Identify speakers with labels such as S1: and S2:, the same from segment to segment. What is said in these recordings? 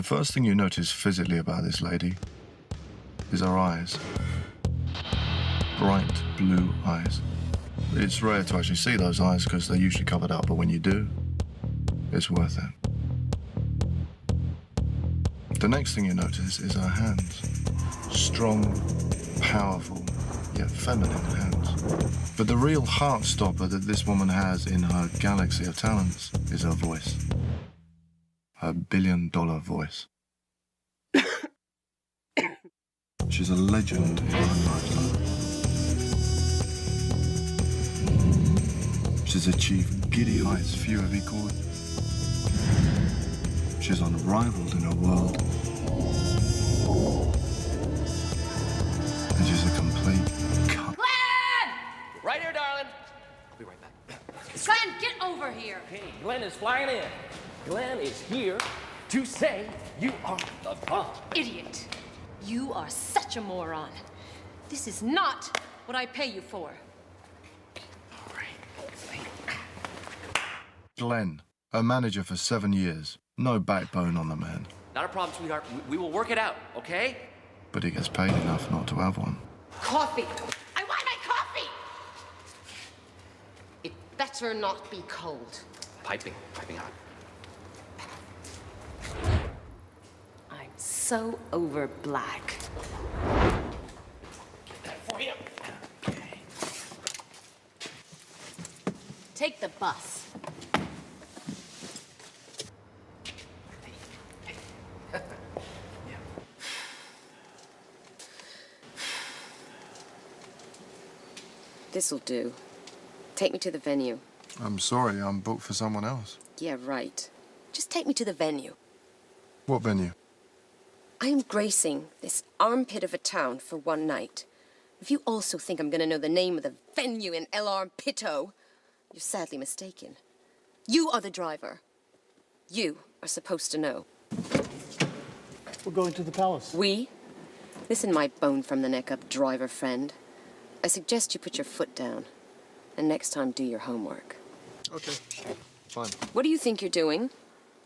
S1: The first thing you notice physically about this lady is her eyes. Bright blue eyes. It's rare to actually see those eyes because they're usually covered up, but when you do, it's worth it. The next thing you notice is her hands. Strong, powerful, yet feminine hands. But the real heart stopper that this woman has in her galaxy of talents is her voice. Her billion dollar voice. She's a legend in her own lifetime. She's achieved giddy heights few have equaled. She's unrivaled in her world. And she's a complete cunt.
S2: Right here, darling. I'll be right back.
S3: Glenn, get over here.
S2: Hey, Glenn is flying in. Glenn is here to say you are the bomb.
S3: Idiot. You are such a moron. This is not what I pay you for.
S2: All right.
S1: Glenn, a manager for seven years. No backbone on the man.
S2: Not a problem, sweetheart. We, we will work it out, okay?
S1: But he gets paid enough not to have one.
S3: Coffee. I want my coffee. It better not be cold.
S2: Piping, piping hot.
S3: So over black.
S2: For you. Okay.
S3: Take the bus.
S4: This'll do. Take me to the venue.
S1: I'm sorry, I'm booked for someone else.
S4: Yeah, right. Just take me to the venue.
S1: What venue?
S4: I am gracing this armpit of a town for one night. If you also think I'm gonna know the name of the venue in El Armpito, you're sadly mistaken. You are the driver. You are supposed to know.
S5: We're going to the palace.
S4: We? Listen, my bone from the neck up driver friend. I suggest you put your foot down. And next time, do your homework.
S1: Okay, fine.
S4: What do you think you're doing?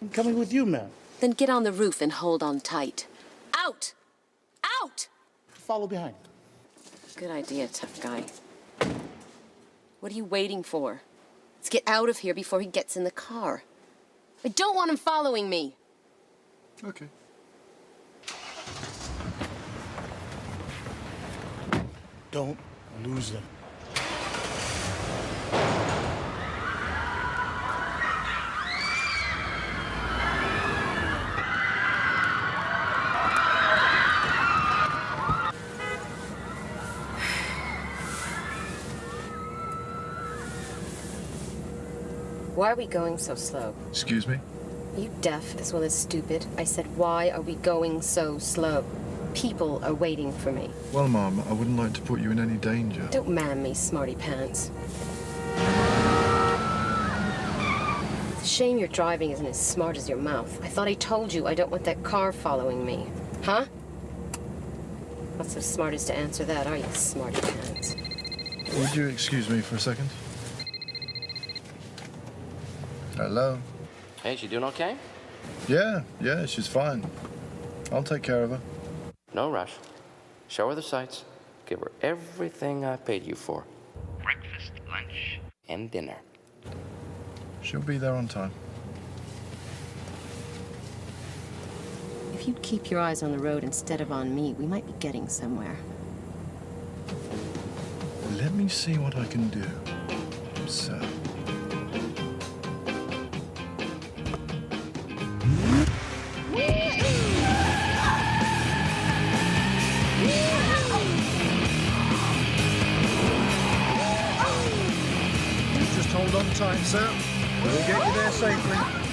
S5: I'm coming with you, ma'am.
S4: Then get on the roof and hold on tight. Out! Out!
S5: Follow behind.
S4: Good idea, tough guy. What are you waiting for? Let's get out of here before he gets in the car. I don't want him following me.
S1: Okay.
S5: Don't lose them.
S4: Why are we going so slow?
S1: Excuse me?
S4: Are you deaf as well as stupid? I said, why are we going so slow? People are waiting for me.
S1: Well, Mum, I wouldn't like to put you in any danger.
S4: Don't man me, smarty pants. It's a shame your driving isn't as smart as your mouth. I thought I told you I don't want that car following me. Huh? Not so smart as to answer that, are you, smarty pants?
S1: Would you excuse me for a second? Hello?
S2: Hey, she doing okay?
S1: Yeah, yeah, she's fine. I'll take care of her.
S2: No rush. Show her the sights. Give her everything I paid you for. Breakfast, lunch, and dinner.
S1: She'll be there on time.
S4: If you'd keep your eyes on the road instead of on me, we might be getting somewhere.
S1: Let me see what I can do. Tight, sir. We'll get you there safely.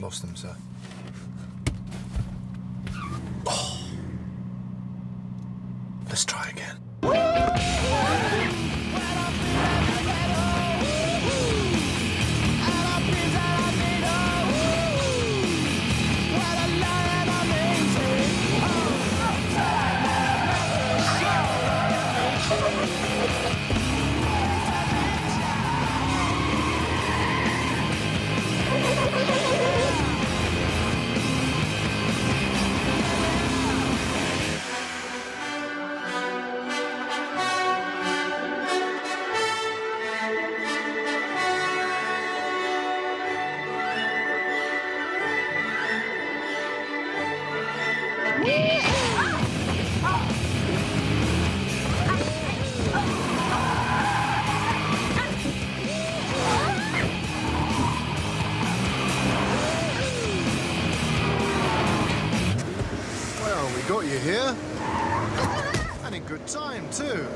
S6: Lost them, sir. Oh. Let's try again. Here. And in good time, too.